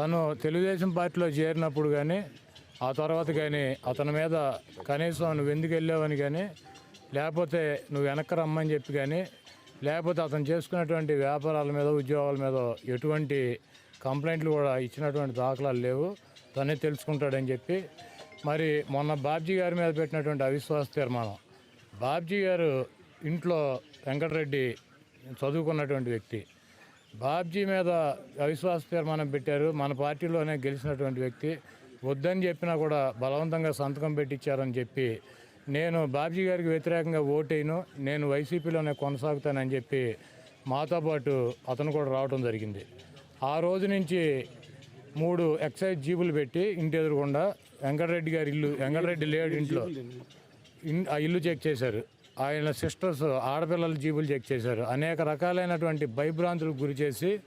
తను తెలుగుదేశం పార్టీలో చేరినప్పుడు కానీ ఆ తర్వాత కానీ అతని మీద కనీసం నువ్వు ఎందుకు వెళ్ళావని కానీ లేకపోతే నువ్వు వెనక్కి రమ్మని చెప్పి కానీ లేకపోతే అతను చేసుకున్నటువంటి వ్యాపారాల మీద ఉద్యోగాల మీద ఎటువంటి కంప్లైంట్లు కూడా ఇచ్చినటువంటి దాఖలాలు లేవు. తనే తెలుసుకుంటాడని చెప్పి మరి మొన్న బాబ్జీ గారి మీద పెట్టినటువంటి అవిశ్వాస తీర్మానం. బాబ్జీ గారు ఇంట్లో వెంకటరెడ్డి చదువుకున్నటువంటి వ్యక్తి. బాబ్జీ మీద అవిశ్వాస తీర్మానం పెట్టారు. మన పార్టీలోనే గెలిచినటువంటి వ్యక్తి. వద్దని చెప్పినా కూడా బలవంతంగా సంతకం పెట్టించారని చెప్పి నేను బాబ్జీ గారికి వ్యతిరేకంగా ఓటేను నేను వైసీపీలోనే కొనసాగుతానని చెప్పి మాతో పాటు అతను కూడా రావడం జరిగింది. ఆ రోజు నుంచి మూడు ఎక్సైజ్ జీబులు పెట్టి ఇంటి ఎదురుకుండా వెంకటరెడ్డి గారి ఇల్లు వెంకటరెడ్డి లేడు ఇంట్లో ఆ ఇల్లు చెక్ చేశారు. ఆయన సిస్టర్స్ ఆడపిల్లల జీబులు చెక్ చేశారు. అనేక రకాలైనటువంటి భయభ్రాంతులకు గురి చేసి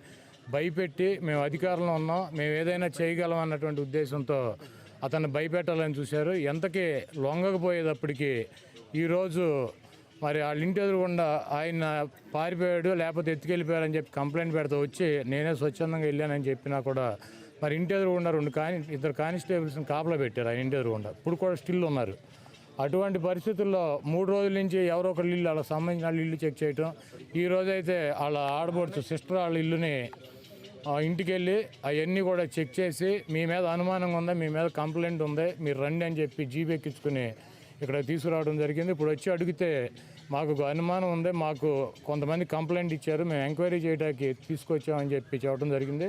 భయపెట్టి మేము అధికారంలో ఉన్నాం. మేము ఏదైనా చేయగలం అన్నటువంటి ఉద్దేశంతో అతన్ని భయపెట్టాలని చూశారు. ఎంతకీ లొంగకపోయేటప్పటికీ ఈరోజు మరి వాళ్ళ ఇంటి ఎదురుగుండా ఆయన పారిపోయాడు లేకపోతే ఎత్తుకెళ్ళిపోయారని చెప్పి కంప్లైంట్ పెడతా వచ్చి నేనే స్వచ్ఛందంగా వెళ్ళానని చెప్పినా కూడా మరి ఇంటి ఎదురుగుండా రెండు కాని ఇద్దరు కానిస్టేబుల్స్ని కాపలా పెట్టారు ఆయన ఇంటి ఎదురుగుండా. ఇప్పుడు కూడా స్టిల్ ఉన్నారు. అటువంటి పరిస్థితుల్లో మూడు రోజుల నుంచి ఎవరో ఒకరి ఇల్లు వాళ్ళకి సంబంధించిన వాళ్ళ ఇల్లు చెక్ చేయటం. ఈ రోజైతే వాళ్ళ ఆడబడుచు సిస్టర్ వాళ్ళ ఇల్లుని ఇంటికి వెళ్ళి అవన్నీ కూడా చెక్ చేసి మీ మీద అనుమానంగా ఉందా మీ మీద కంప్లైంట్ ఉంది మీరు రండి అని చెప్పి జీబీ ఎక్కించుకుని ఇక్కడ తీసుకురావడం జరిగింది. ఇప్పుడు వచ్చి అడిగితే మాకు ఒక అనుమానం ఉంది మాకు కొంతమంది కంప్లైంట్ ఇచ్చారు మేము ఎంక్వైరీ చేయడానికి తీసుకొచ్చామని చెప్పి చెప్పడం జరిగింది.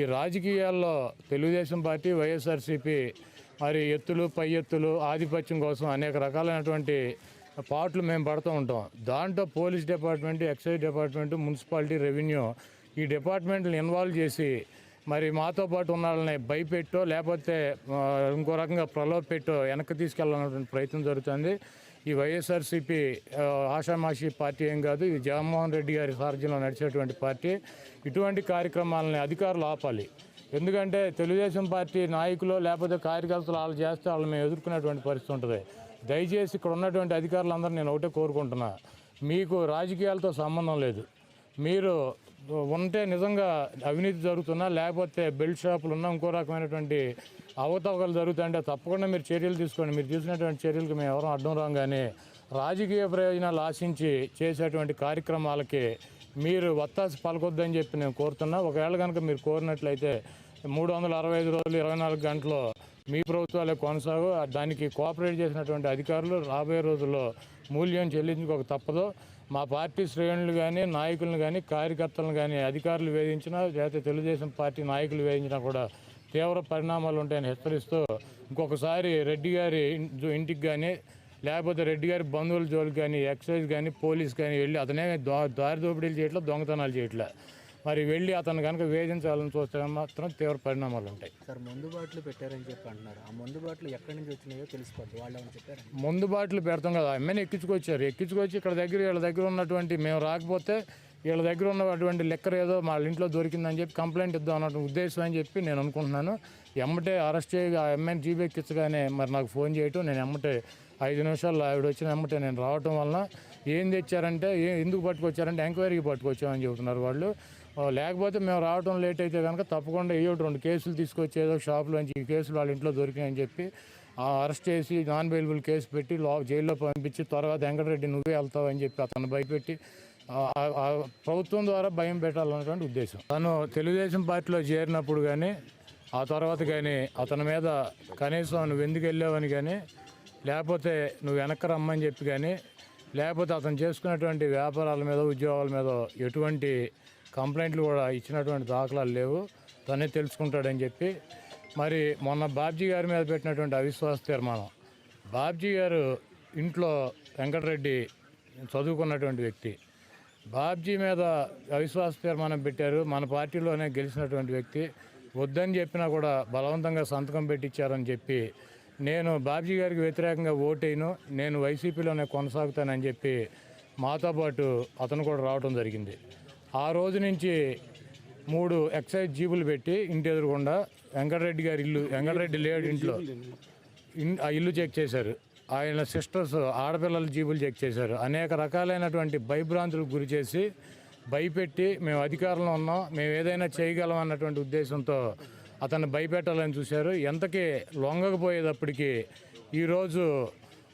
ఈ రాజకీయాల్లో తెలుగుదేశం పార్టీ వైఎస్ఆర్సీపీ మరి ఎత్తులు పై ఎత్తులు ఆధిపత్యం కోసం అనేక రకాలైనటువంటి పాటలు మేము పడుతూ ఉంటాం. దాంట్లో police department excise department municipality revenue ఈ డిపార్ట్మెంట్ని ఇన్వాల్వ్ చేసి మరి మాతో పాటు ఉన్న వాళ్ళని భయపెట్టో లేకపోతే ఇంకో రకంగా ప్రలోభ పెట్టో వెనక్కి తీసుకెళ్ళాలన్నటువంటి ప్రయత్నం జరుగుతుంది. ఈ వైఎస్ఆర్సీపీ ఆషామాషి పార్టీ ఏం కాదు ఇది జగన్మోహన్ రెడ్డి గారి సారథ్యంలో నడిచేటువంటి పార్టీ. ఇటువంటి కార్యక్రమాలని అధికారులు ఆపాలి. ఎందుకంటే తెలుగుదేశం పార్టీ నాయకులు లేకపోతే కార్యకర్తలు వాళ్ళు చేస్తే వాళ్ళు మేము ఎదుర్కొనేటువంటి పరిస్థితి ఉంటుంది. దయచేసి ఇక్కడ ఉన్నటువంటి అధికారులందరూ నేను ఒకటే కోరుకుంటున్నా. మీకు రాజకీయాలతో సంబంధం లేదు. మీరు ఉంటే నిజంగా అవినీతి జరుగుతున్నా లేకపోతే బెల్ట్ షాపులు ఉన్నా ఇంకో రకమైనటువంటి అవతవకలు జరుగుతుంటే తప్పకుండా మీరు చర్యలు తీసుకోండి. మీరు తీసుకునేటువంటి చర్యలకు మేము ఎవరూ అడ్డం రాం కానీ రాజకీయ ప్రయోజనాలు ఆశించి చేసేటువంటి కార్యక్రమాలకి మీరు వత్తాసి పలకొద్దని చెప్పి నేను కోరుతున్నా. ఒకవేళ కనుక మీరు కోరినట్లయితే మూడు వందల అరవై ఐదు రోజులు ఇరవై నాలుగు గంటలు మీ ప్రభుత్వాలే కొనసాగు. దానికి కోఆపరేట్ చేసినటువంటి అధికారులు రాబోయే రోజుల్లో మూల్యం చెల్లించుకోక తప్పదు. మా పార్టీ శ్రేణులు కానీ నాయకులను కానీ కార్యకర్తలను కానీ అధికారులు వేధించినా లేకపోతే తెలుగుదేశం పార్టీ నాయకులు వేధించినా కూడా తీవ్ర పరిణామాలు ఉంటాయని హెచ్చరిస్తూ ఇంకొకసారి రెడ్డి గారి ఇంటికి కానీ లేకపోతే రెడ్డి గారి బంధువుల జోలికి కానీ ఎక్సైజ్ కానీ పోలీస్ కానీ వెళ్ళి అతనే దారి దోపిడీలు చేయట్లా దొంగతనాలు చేయట్లే. మరి వెళ్ళి అతను కనుక వేధించాలని చూస్తే మాత్రం తీవ్ర పరిణామాలు ఉంటాయి. సార్ మందు బాటిల్ పెట్టారని చెప్పి అంటున్నారు. ఆ మందు బాటిల్ ఎక్కడి నుంచి వచ్చినాయో తెలిసిపోద్ది వాళ్ళు ఏమని చెప్పారు? ముందు బాటలు పెడతాం కదా అమ్మని ఎక్కించుకొచ్చారు. ఎక్కించుకొచ్చి ఇక్కడ దగ్గర వీళ్ళ దగ్గర ఉన్నటువంటి మేము రాకపోతే వీళ్ళ దగ్గర ఉన్నటువంటి లెక్కర్ ఏదో మా ఇంట్లో దొరికిందని చెప్పి కంప్లైంట్ ఇద్దాం అన్న ఉద్దేశం అని చెప్పి నేను అనుకుంటున్నాను. ఎమ్మటే అరెస్ట్ చేయ ఆ అమ్మాయిని జీబీ ఎక్కించగానే మరి నాకు ఫోన్ చేయటం నేను ఎమ్మటే ఐదు నిమిషాల్లో ఆవిడ వచ్చిన ఎమ్మటే నేను రావటం వలన ఏం తెచ్చారంటే ఏ ఎందుకు పట్టుకొచ్చారంటే ఎంక్వైరీకి పట్టుకొచ్చామని చెబుతున్నారు వాళ్ళు. లేకపోతే మేము రావడం లేట్ అయితే కనుక తప్పకుండా ఏ ఒకటి రెండు కేసులు తీసుకొచ్చి ఏదో షాప్లోంచి ఈ కేసులు వాళ్ళ ఇంట్లో దొరికాయని చెప్పి ఆ, అరెస్ట్ చేసి నాన్ బెయిలబుల్ కేసు పెట్టి లో జైల్లో పంపించి తర్వాత వెంకటరెడ్డి నువ్వే వెళ్తావు అని చెప్పి అతను భయపెట్టి ఆ, ప్రభుత్వం ద్వారా భయం పెట్టాలన్నటువంటి ఉద్దేశం. తను తెలుగుదేశం పార్టీలో చేరినప్పుడు కానీ ఆ తర్వాత కానీ అతని మీద కనీసం నువ్వు ఎందుకు వెళ్ళావని కానీ లేకపోతే నువ్వు వెనక్కి రమ్మని చెప్పి కానీ లేకపోతే అతను చేసుకున్నటువంటి వ్యాపారాల మీద ఉద్యోగాల మీద ఎటువంటి కంప్లైంట్లు కూడా ఇచ్చినటువంటి దాఖలాలు లేవు. తనే తెలుసుకుంటాడని చెప్పి మరి మొన్న బాబ్జీ గారి మీద పెట్టినటువంటి అవిశ్వాస తీర్మానం. బాబ్జీ గారు ఇంట్లో వెంకటరెడ్డి చదువుకున్నటువంటి వ్యక్తి. బాబ్జీ మీద అవిశ్వాస తీర్మానం పెట్టారు. మన పార్టీలోనే గెలిచినటువంటి వ్యక్తి. వద్దని చెప్పినా కూడా బలవంతంగా సంతకం పెట్టించారని చెప్పి నేను బాబ్జీ గారికి వ్యతిరేకంగా ఓటేను నేను వైసీపీలోనే కొనసాగుతానని చెప్పి మాతో పాటు అతను కూడా రావడం జరిగింది. ఆ రోజు నుంచి మూడు ఎక్సైజ్ జీబులు పెట్టి ఇంటి ఎదురుకుండా వెంకటరెడ్డి గారి ఇల్లు వెంకటరెడ్డి లేడు ఇంట్లో ఆ ఇల్లు చెక్ చేశారు. ఆయన సిస్టర్స్ ఆడపిల్లల జీబులు చెక్ చేశారు. అనేక రకాలైనటువంటి భయభ్రాంతులకు గురి చేసి భయపెట్టి మేము అధికారంలో ఉన్నాం మేము ఏదైనా చేయగలం అన్నటువంటి ఉద్దేశంతో అతన్ని భయపెట్టాలని చూశారు. ఎంతకీ లొంగకపోయేటప్పటికి ఈరోజు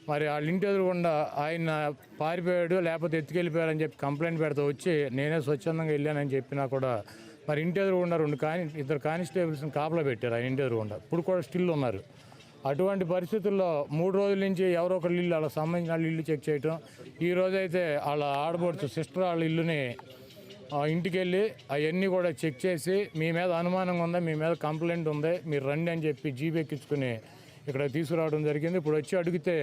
మరి వాళ్ళ ఇంటి ఎదురుకుండా ఆయన పారిపోయాడు లేకపోతే ఎత్తుకెళ్ళిపోయారని చెప్పి కంప్లైంట్ పెడతా వచ్చి నేనే స్వచ్ఛందంగా వెళ్ళానని చెప్పినా కూడా మరి ఇంటి ఎదురుగుండా రెండు కాని ఇద్దరు కానిస్టేబుల్స్ని కాపలా పెట్టారు ఆయన ఇంటి ఎదురుగుండా. ఇప్పుడు కూడా స్టిల్ ఉన్నారు. అటువంటి పరిస్థితుల్లో మూడు రోజుల నుంచి ఎవరో ఒకరి ఇల్లు వాళ్ళకి సంబంధించిన వాళ్ళ ఇల్లు చెక్ చేయటం. ఈ రోజైతే వాళ్ళ ఆడబడుచు సిస్టర్ వాళ్ళ ఇల్లుని ఇంటికి వెళ్ళి అవన్నీ కూడా చెక్ చేసి మీ మీద అనుమానంగా ఉందా మీ మీద కంప్లైంట్ ఉంది మీరు రండి అని చెప్పి జీబీ ఎక్కించుకుని ఇక్కడ తీసుకురావడం జరిగింది. ఇప్పుడు వచ్చి అడిగితే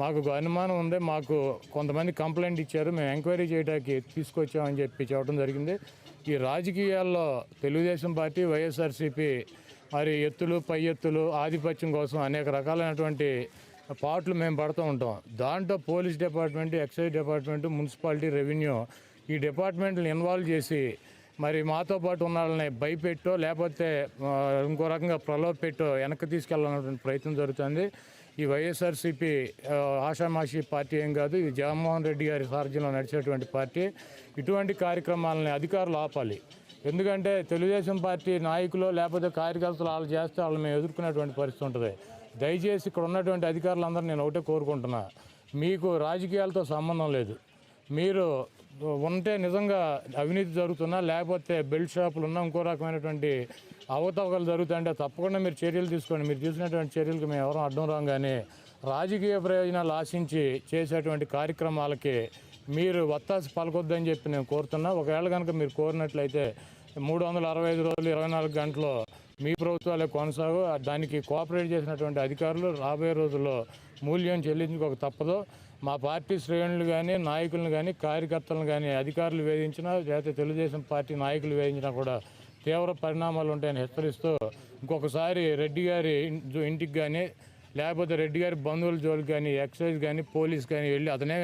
మాకు అనుమానం ఉంది మాకు కొంతమంది కంప్లైంట్ ఇచ్చారు మేము ఎంక్వైరీ చేయడానికి తీసుకొచ్చామని చెప్పి చెప్పడం జరిగింది. ఈ రాజకీయాల్లో తెలుగుదేశం పార్టీ వైఎస్ఆర్సీపీ మరి ఎత్తులు పై ఎత్తులు ఆధిపత్యం కోసం అనేక రకాలైనటువంటి పాటలు మేము పడుతూ ఉంటాం. దాంట్లో police department excise department municipality revenue ఈ డిపార్ట్మెంట్ని ఇన్వాల్వ్ చేసి మరి మాతో పాటు ఉన్న వాళ్ళని భయపెట్టో లేకపోతే ఇంకో రకంగా ప్రలోభ పెట్టో వెనక్కి తీసుకెళ్ళాలన్నటువంటి ప్రయత్నం జరుగుతుంది. ఈ వైఎస్ఆర్సీపీ ఆషామాషి పార్టీ ఏం కాదు ఇది జగన్మోహన్ రెడ్డి గారి సారథ్యంలో నడిచేటువంటి పార్టీ. ఇటువంటి కార్యక్రమాలని అధికారులు ఆపాలి. ఎందుకంటే తెలుగుదేశం పార్టీ నాయకులు లేకపోతే కార్యకర్తలు వాళ్ళు చేస్తే వాళ్ళు మేము ఎదుర్కొనేటువంటి పరిస్థితి ఉంటుంది. దయచేసి ఇక్కడ ఉన్నటువంటి అధికారులందరూ నేను ఒకటే కోరుకుంటున్నా. మీకు రాజకీయాలతో సంబంధం లేదు. మీరు ఉంటే నిజంగా అవినీతి జరుగుతున్నా లేకపోతే బెల్ట్ షాపులు ఉన్నా ఇంకో రకమైనటువంటి అవతవకలు జరుగుతుంటే తప్పకుండా మీరు చర్యలు తీసుకోండి. మీరు తీసుకున్నటువంటి చర్యలకు మేము ఎవరం అడ్డం రాం కానీ రాజకీయ ప్రయోజనాలు ఆశించి చేసేటువంటి కార్యక్రమాలకి మీరు వత్తాసి పలకొద్దని చెప్పి నేను కోరుతున్నా. ఒకవేళ కనుక మీరు కోరినట్లయితే మూడు వందల అరవై ఐదు రోజులు ఇరవై నాలుగు గంటలు మీ ప్రభుత్వాలే కొనసాగు. దానికి కోఆపరేట్ చేసినటువంటి అధికారులు రాబోయే రోజుల్లో మూల్యం చెల్లించుకోక తప్పదు. మా పార్టీ శ్రేణులు కానీ నాయకులను కానీ కార్యకర్తలను కానీ అధికారులు వేధించినా లేకపోతే తెలుగుదేశం పార్టీ నాయకులు వేధించినా కూడా తీవ్ర పరిణామాలు ఉంటాయని హెచ్చరిస్తూ ఇంకొకసారి రెడ్డి గారి ఇంటికి కానీ లేకపోతే రెడ్డి గారి బంధువుల జోలికి కానీ ఎక్సైజ్ కానీ పోలీస్ కానీ వెళ్ళి అతనే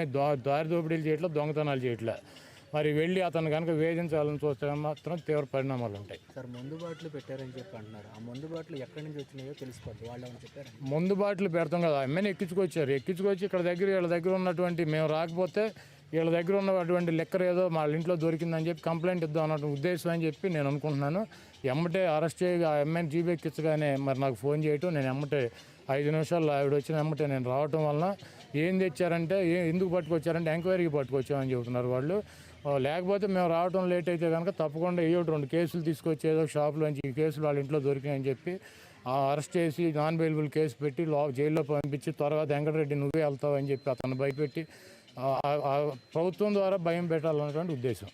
దారి దోపిడీలు చేయట్లా దొంగతనాలు చేయట్లే. మరి వెళ్ళి అతను కనుక వేధించాలని చూస్తే మాత్రం తీవ్ర పరిణామాలు ఉంటాయి. సార్ మందు బాటలు పెట్టారని చెప్పి అంటున్నారు. ఆ మందు బాటలు ఎక్కడి నుంచి వచ్చినాయో తెలిసిపోద్ది వాళ్ళు ఏమైనా చెప్పారు? ముందు బాటలు పెడతాం కదా అమ్మని ఎక్కించుకొచ్చారు. ఎక్కించుకొచ్చి ఇక్కడ దగ్గర వీళ్ళ దగ్గర ఉన్నటువంటి మేము రాకపోతే వీళ్ళ దగ్గర ఉన్నటువంటి లెక్కర్ ఏదో మా ఇంట్లో దొరికిందని చెప్పి కంప్లైంట్ ఇద్దాం అన్న ఉద్దేశం అని చెప్పి నేను అనుకుంటున్నాను. ఎమ్మటే అరెస్ట్ చేయ ఆ ఎమ్మెన్ జీబీ ఎక్కించగానే మరి నాకు ఫోన్ చేయటం నేను ఎమ్మటే ఐదు నిమిషాల్లో ఆవిడ వచ్చిన ఎమ్మటే నేను రావటం వలన ఏం తెచ్చారంటే ఏ ఎందుకు పట్టుకొచ్చారంటే ఎంక్వైరీకి పట్టుకొచ్చామని చెబుతున్నారు వాళ్ళు. లేకపోతే మేము రావడం లేట్ అయితే కనుక తప్పకుండా ఏ రెండు కేసులు తీసుకొచ్చి ఏదో షాప్లోంచి ఈ కేసులు వాళ్ళ ఇంట్లో దొరికాయని చెప్పి ఆ, అరెస్ట్ చేసి నాన్ బెయిలబుల్ కేసు పెట్టి లో జైల్లో పంపించి తర్వాత వెంకటరెడ్డి నువ్వే వెళ్తావు అని చెప్పి అతను భయపెట్టి ఆ, ప్రభుత్వం ద్వారా భయం పెట్టాలన్నటువంటి ఉద్దేశం.